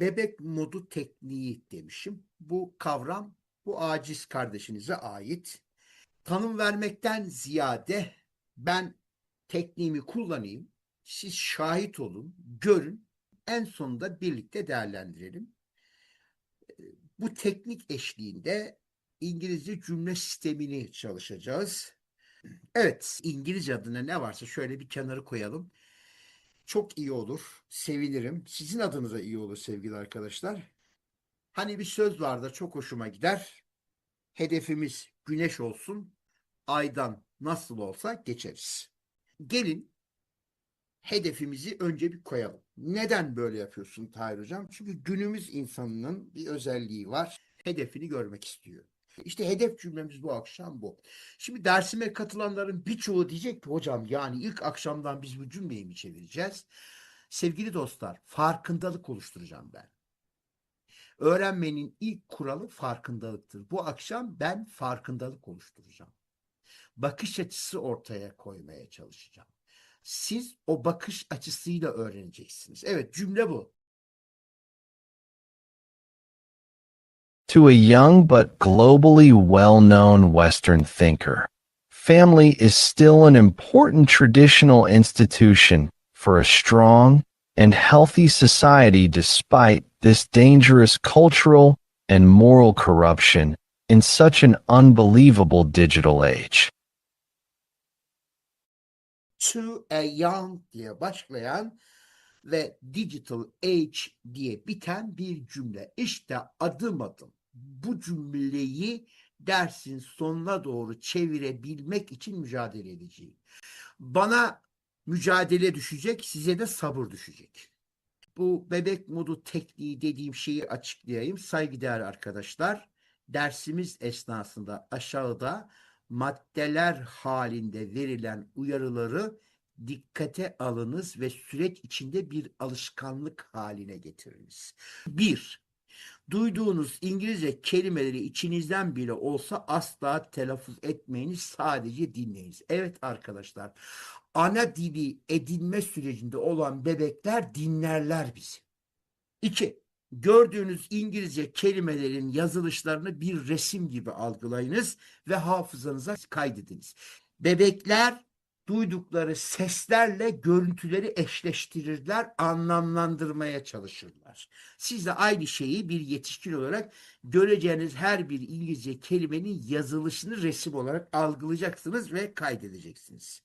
bebek modu tekniği demişim. Bu kavram bu aciz kardeşinize ait. Tanım vermekten ziyade ben tekniğimi kullanayım. Siz şahit olun, görün. En sonunda birlikte değerlendirelim. Bu teknik eşliğinde İngilizce cümle sistemini çalışacağız. Evet, İngilizce adına ne varsa şöyle bir kenarı koyalım. Çok iyi olur, sevinirim. Sizin adınıza iyi olur sevgili arkadaşlar. Hani bir söz vardı çok hoşuma gider. Hedefimiz güneş olsun, aydan nasıl olsa geçeriz. Gelin hedefimizi önce bir koyalım. Neden böyle yapıyorsun Tahir Hocam? Çünkü günümüz insanının bir özelliği var. Hedefini görmek istiyor. İşte hedef cümlemiz bu akşam bu. Şimdi dersime katılanların birçoğu diyecek ki hocam yani ilk akşamdan biz bu cümleyi mi çevireceğiz? Sevgili dostlar farkındalık oluşturacağım ben. Öğrenmenin ilk kuralı farkındalıktır. Bu akşam ben farkındalık oluşturacağım. Bakış açısı ortaya koymaya çalışacağım. Siz o bakış açısıyla öğreneceksiniz. Evet cümle bu. To a young but globally well known Western thinker, family is still an important traditional institution for a strong and healthy society despite this dangerous cultural and moral corruption in such an unbelievable digital age. to a young diye başlayan ve digital age diye biten bir cümle. İşte adım adım bu cümleyi dersin sonuna doğru çevirebilmek için mücadele edeceğim. Bana mücadele düşecek, size de sabır düşecek. Bu bebek modu tekniği dediğim şeyi açıklayayım. Saygıdeğer arkadaşlar, dersimiz esnasında aşağıda maddeler halinde verilen uyarıları dikkate alınız ve süreç içinde bir alışkanlık haline getiriniz. Bir, duyduğunuz İngilizce kelimeleri içinizden bile olsa asla telaffuz etmeyiniz, sadece dinleyiniz. Evet arkadaşlar, ana dili edinme sürecinde olan bebekler dinlerler bizi. İki, gördüğünüz İngilizce kelimelerin yazılışlarını bir resim gibi algılayınız ve hafızanıza kaydediniz. Bebekler duydukları seslerle görüntüleri eşleştirirler, anlamlandırmaya çalışırlar. Siz de aynı şeyi bir yetişkin olarak göreceğiniz her bir İngilizce kelimenin yazılışını resim olarak algılayacaksınız ve kaydedeceksiniz.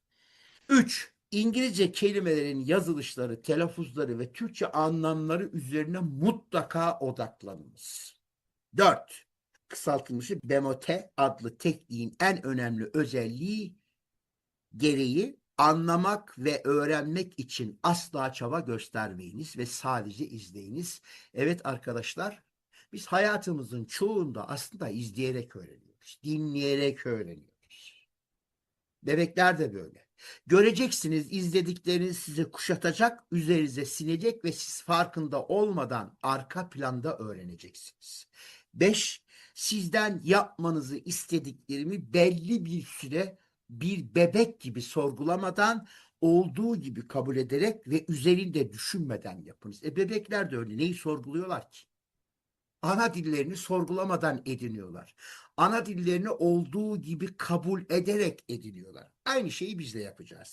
3. İngilizce kelimelerin yazılışları, telaffuzları ve Türkçe anlamları üzerine mutlaka odaklanınız. 4. Kısaltılmışı BEMOTE adlı tekniğin en önemli özelliği gereği anlamak ve öğrenmek için asla çaba göstermeyiniz ve sadece izleyiniz. Evet arkadaşlar, biz hayatımızın çoğunda aslında izleyerek öğreniyoruz, dinleyerek öğreniyoruz. Bebekler de böyle. Göreceksiniz izledikleriniz sizi kuşatacak, üzerinize sinecek ve siz farkında olmadan arka planda öğreneceksiniz. 5. Sizden yapmanızı istediklerimi belli bir süre bir bebek gibi sorgulamadan olduğu gibi kabul ederek ve üzerinde düşünmeden yapınız. E bebekler de öyle. Neyi sorguluyorlar ki? Ana dillerini sorgulamadan ediniyorlar. Ana dillerini olduğu gibi kabul ederek ediniyorlar. Aynı şeyi biz de yapacağız.